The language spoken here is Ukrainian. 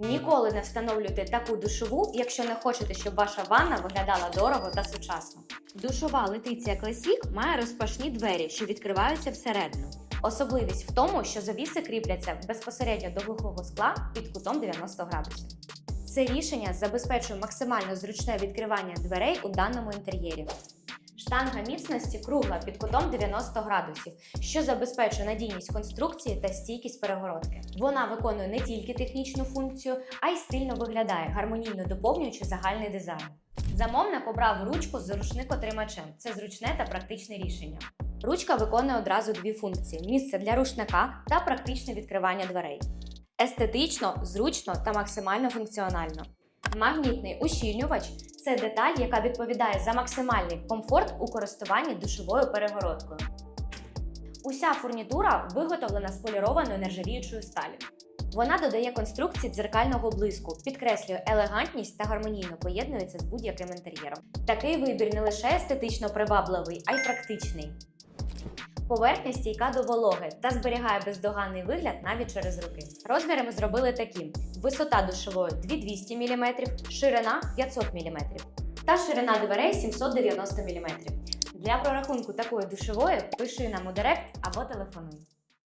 Ніколи не встановлюйте таку душову, якщо не хочете, щоб ваша ванна виглядала дорого та сучасно. Душова Летиція Класік має розпашні двері, що відкриваються всередину. Особливість в тому, що завіси кріпляться безпосередньо до глухого скла під кутом 90 градусів. Це рішення забезпечує максимально зручне відкривання дверей у даному інтер'єрі. Штанга міцності кругла під кутом 90 градусів, що забезпечує надійність конструкції та стійкість перегородки. Вона виконує не тільки технічну функцію, а й стильно виглядає, гармонійно доповнюючи загальний дизайн. Замовник обрав ручку з рушникотримачем. Це зручне та практичне рішення. Ручка виконує одразу дві функції: місце для рушника та практичне відкривання дверей. Естетично, зручно та максимально функціонально. Магнітний ущільнювач це деталь, яка відповідає за максимальний комфорт у користуванні душовою перегородкою. Уся фурнітура виготовлена з полірованою нержавіючою сталі. Вона додає конструкції дзеркального блиску, підкреслює елегантність та гармонійно поєднується з будь-яким інтер'єром. Такий вибір не лише естетично привабливий, а й практичний. Поверхня стійка до вологи та зберігає бездоганний вигляд навіть через роки. Розміри ми зробили такі: висота душової 2200 мм, ширина 500 мм та ширина дверей 790 мм. Для прорахунку такої душової пиши нам у директ або телефонуй.